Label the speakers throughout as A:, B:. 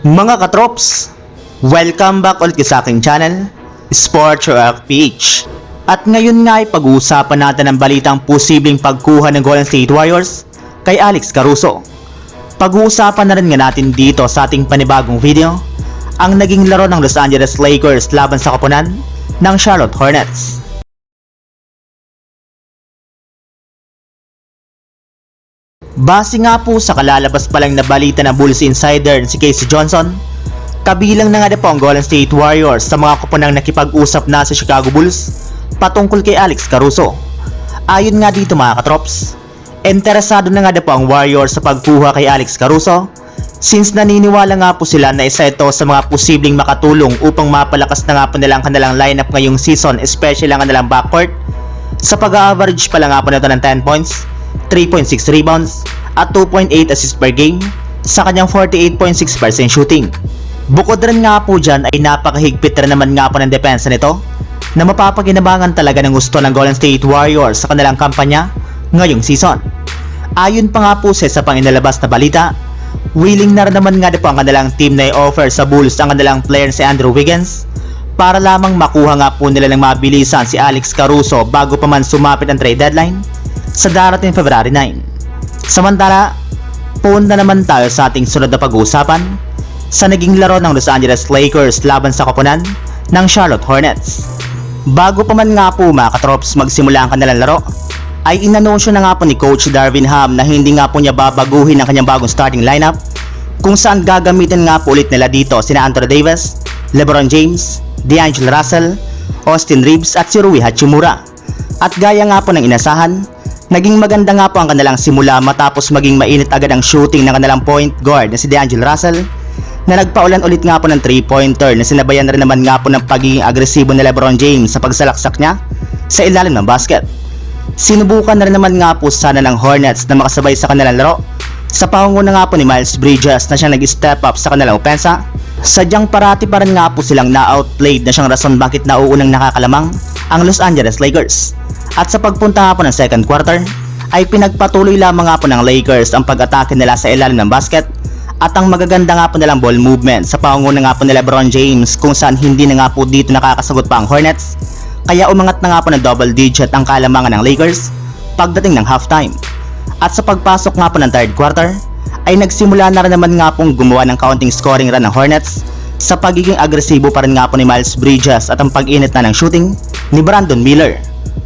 A: Mga katrops, welcome back ulit sa aking channel, Sports Rock PH. At ngayon nga ay pag-uusapan natin ang balitang posibleng pagkuha ng Golden State Warriors kay Alex Caruso. Pag-uusapan na rin nga natin dito sa ating panibagong video ang naging laro ng Los Angeles Lakers laban sa kapunan ng Charlotte Hornets. Base nga po sa kalalabas pa lang na balita ng Bulls Insider si Casey Johnson, kabilang na nga na po ang Golden State Warriors sa mga kupunang nakipag-usap na sa Chicago Bulls patungkol kay Alex Caruso. Ayon nga dito mga katrops, interesado na nga na po ang Warriors sa pagkuha kay Alex Caruso since naniniwala nga po sila na isa ito sa mga posibleng makatulong upang mapalakas na nga po nilang kanilang lineup ngayong season especially ang kanilang backcourt sa pag-average pa lang nga po nito ng 10 points, 3.6 rebounds, at 2.8 assists per game sa kanyang 48.6% shooting. Bukod rin nga po dyan ay napakahigpit rin naman nga po ng depensa nito na mapapaginabangan talaga ng gusto ng Golden State Warriors sa kanilang kampanya ngayong season. Ayon pa nga po sa isa pang inalabas na balita, willing na rin naman nga po ang kanilang team na i-offer sa Bulls ang kanilang player si Andrew Wiggins para lamang makuha nga po nila ng mabilisan si Alex Caruso bago pa man sumapit ang trade deadline sa darating February 9. Samantala, punta naman tayo sa ating sunod na pag-uusapan sa naging laro ng Los Angeles Lakers laban sa koponan ng Charlotte Hornets. Bago pa man nga po mga katrops magsimula ang kanilang laro, ay inanunsyo na nga po ni Coach Darvin Ham na hindi nga po niya babaguhin ang kanyang bagong starting lineup kung saan gagamitin nga po ulit nila dito sina Anthony Davis, LeBron James, D'Angelo Russell, Austin Reeves at si Rui Hachimura. At gaya nga po ng inasahan, naging maganda nga po ang kanilang simula matapos maging mainit agad ang shooting ng kanilang point guard na si D'Angelo Russell na nagpaulan ulit nga po ng 3-pointer na sinabayan rin naman nga po ng pagiging agresibo ni Lebron James sa pagsalaksak niya sa ilalim ng basket. Sinubukan na rin naman nga po sana ng Hornets na makasabay sa kanilang laro sa pangunguna nga po ni Miles Bridges na siya nag-step up sa kanilang opensa. Sadyang parati pa rin nga po silang na-outplayed na siyang rason bakit nauunang nakakalamang ang Los Angeles Lakers. At sa pagpunta nga po ng second quarter, ay pinagpatuloy lamang nga po ng Lakers ang pag-atake nila sa ilalim ng basket at ang magaganda nga po nilang ball movement sa pangunguna nga po ni Lebron James kung saan hindi na nga po dito nakakasagot pa ang Hornets kaya umangat na nga po ng double digit ang kalamangan ng Lakers pagdating ng halftime. At sa pagpasok nga po ng third quarter, ay nagsimula na rin naman nga pong gumawa ng counting scoring run ng Hornets sa pagiging agresibo pa rin nga po ni Miles Bridges at ang pag-init na ng shooting ni Brandon Miller.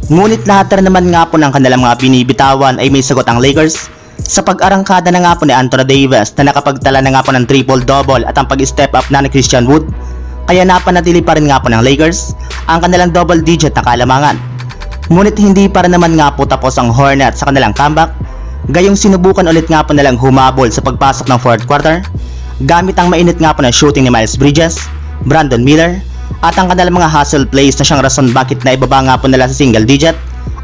A: Ngunit lahat na naman nga po ng kanilang mga binibitawan ay may sagot ang Lakers sa pag-arangkada na nga po ni Anthony Davis na nakapagtala na nga po ng triple-double at ang pag-step up na ni Christian Wood kaya napanatili pa rin nga po ng Lakers ang kanilang double digit na kalamangan. Ngunit hindi pa rin naman nga po tapos ang Hornets sa kanilang comeback Gayong sinubukan ulit nga po nilang humabol sa pagpasok ng fourth quarter gamit ang mainit nga po na shooting ni Miles Bridges, Brandon Miller at ang kanilang mga hustle plays na siyang rason bakit na ibaba nga po nila sa single digit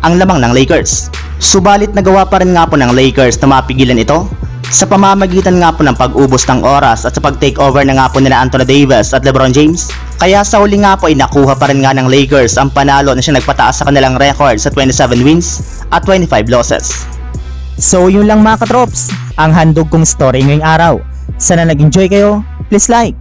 A: ang lamang ng Lakers. Subalit nagawa pa rin nga po ng Lakers na mapigilan ito sa pamamagitan nga po ng pag-ubos ng oras at sa pag-take over na nga po nila Anthony Davis at LeBron James. Kaya sa huli nga po ay nakuha pa rin nga ng Lakers ang panalo na siya nagpataas sa kanilang record sa 27 wins at 25 losses.
B: So yun lang mga katrops, ang handog kong story ngayong araw. Sana nag-enjoy kayo, please like